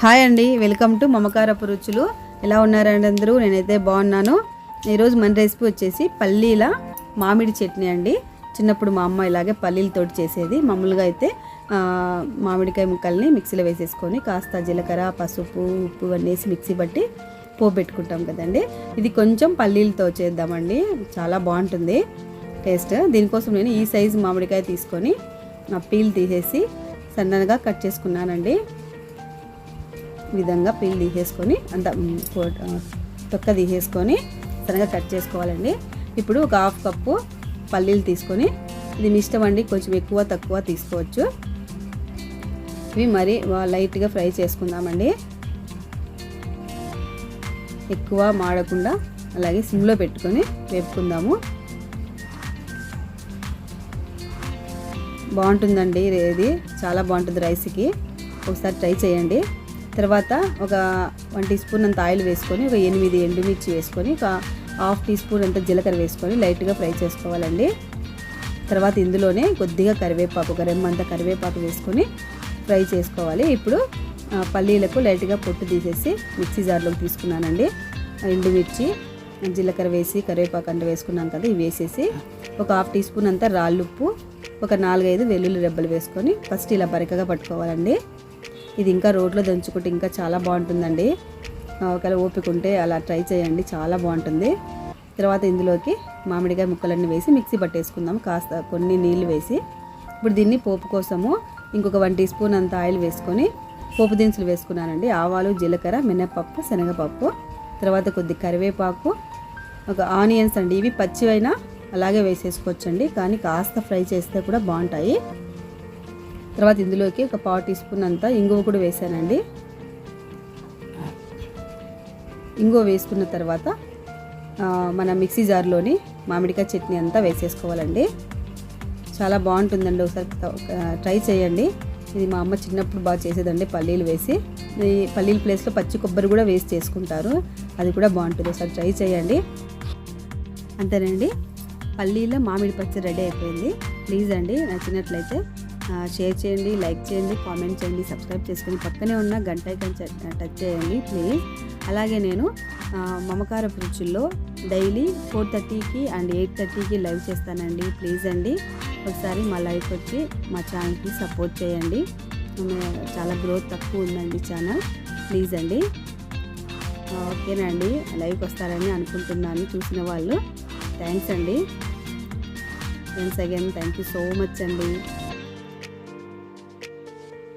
Hi అండి welcome to మమకారపు రుచులు. ఎలా ఉన్నారండి అందరూ? నేనైతే బాగున్నాను. ఈరోజు మన రెసిపీ వచ్చేసి పల్లీల మామిడి చట్నీ అండి. చిన్నప్పుడు మా అమ్మ ఇలాగే పల్లీలతోటి చేసేది. మామూలుగా అయితే మామిడికాయ ముక్కల్ని మిక్సీలో వేసేసుకొని కాస్త జీలకర్ర పసుపు ఉప్పు అన్నీ మిక్సీ పట్టి పోపు పెట్టుకుంటాం కదండి. ఇది కొంచెం పల్లీలతో చేద్దామండి. చాలా బాగుంటుంది టేస్ట్. దీనికోసం నేను ఈ సైజు మామిడికాయ తీసుకొని పీల్ తీసేసి సన్నగా కట్ చేసుకున్నానండి. విధంగా పీల్ తీసేసుకొని అంత తొక్క తీసేసుకొని సరిగా కట్ చేసుకోవాలండి. ఇప్పుడు ఒక హాఫ్ కప్పు పల్లీలు తీసుకొని ఇది మీ ఇష్టం అండి కొంచెం ఎక్కువ తక్కువ తీసుకోవచ్చు. ఇవి మరి లైట్గా ఫ్రై చేసుకుందామండి. ఎక్కువ మాడకుండా అలాగే సిమ్లో పెట్టుకొని వేపుకుందాము. బాగుంటుందండి ఇది. చాలా బాగుంటుంది రైస్కి. ఒకసారి ట్రై చేయండి. తర్వాత ఒక వన్ టీ స్పూన్ అంత ఆయిల్ వేసుకొని ఒక ఎనిమిది ఎండుమిర్చి వేసుకొని ఒక హాఫ్ టీ స్పూన్ అంత జీలకర్ర వేసుకొని లైట్గా ఫ్రై చేసుకోవాలండి. తర్వాత ఇందులోనే కొద్దిగా కరివేపాకు ఒక రెమ్మంత కరివేపాకు వేసుకొని ఫ్రై చేసుకోవాలి. ఇప్పుడు పల్లీలకు లైట్గా పొట్టు తీసేసి మిక్సీ జార్లోకి తీసుకున్నానండి. ఎండుమిర్చి జీలకర్ర వేసి కరివేపాకు అంట వేసుకున్నాం కదా ఇవి వేసేసి ఒక హాఫ్ టీ స్పూన్ అంతా రాళ్ళుప్పు ఒక నాలుగైదు వెల్లుల్లి రెబ్బలు వేసుకొని ఫస్ట్ ఇలా బరికగా పట్టుకోవాలండి. ఇది ఇంకా రోట్లో దంచుకుంటే ఇంకా చాలా బాగుంటుందండి. ఒకవేళ ఓపిక ఉంటే అలా ట్రై చేయండి చాలా బాగుంటుంది. తర్వాత ఇందులోకి మామిడికాయ ముక్కలన్నీ వేసి మిక్సీ పట్టేసుకుందాం. కాస్త కొన్ని నీళ్ళు వేసి ఇప్పుడు దీన్ని పోపు కోసము ఇంకొక వన్ టీ స్పూన్ అంత ఆయిల్ వేసుకొని పోపు దినుసులు వేసుకున్నానండి. ఆవాలు జీలకర్ర మినప్పప్పు శనగపప్పు తర్వాత కొద్ది కరివేపాకు ఒక ఆనియన్స్ అండి. ఇవి పచ్చివైనా అలాగే వేసేసుకోవచ్చండి. కానీ కాస్త ఫ్రై చేస్తే కూడా బాగుంటాయి. తర్వాత ఇందులోకి ఒక పావు టీ స్పూన్ అంతా ఇంగువ కూడా వేసానండి. ఇంగువ వేసుకున్న తర్వాత మన మిక్సీ జార్లోని మామిడికాయ చట్నీ అంతా వేసేసుకోవాలండి. చాలా బాగుంటుందండి ఒకసారి ట్రై చేయండి. ఇది మా అమ్మ చిన్నప్పుడు బాగా చేసేదండి పల్లీలు వేసి. ఈ పల్లీల ప్లేస్లో పచ్చి కొబ్బరి కూడా వేసి చేసుకుంటారు. అది కూడా బాగుంటుంది ఒకసారి ట్రై చేయండి. అంతేనండి పల్లీల మామిడి పచ్చడి రెడీ అయిపోయింది. ప్లీజ్ అండి నచ్చినట్లయితే షేర్ చేయండి లైక్ చేయండి కామెంట్ చేయండి సబ్స్క్రైబ్ చేసుకొని పక్కనే ఉన్న గంట టచ్ చేయండి ప్లీజ్ అలాగే నేను మమకార రుచుల్లో డైలీ ఫోర్ థర్టీకి అండ్ ఎయిట్ థర్టీకి లైవ్ చేస్తానండి ప్లీజ్ అండి. ఒకసారి మా లైఫ్ వచ్చి మా ఛానల్కి సపోర్ట్ చేయండి. చాలా గ్రోత్ తక్కువ ఉందండి ఛానల్ ప్లీజ్ అండి. ఓకేనండి లైవ్కి వస్తారని అనుకుంటున్నాను చూసిన వాళ్ళు. థ్యాంక్స్ అండి. Once again thank you so much అండి.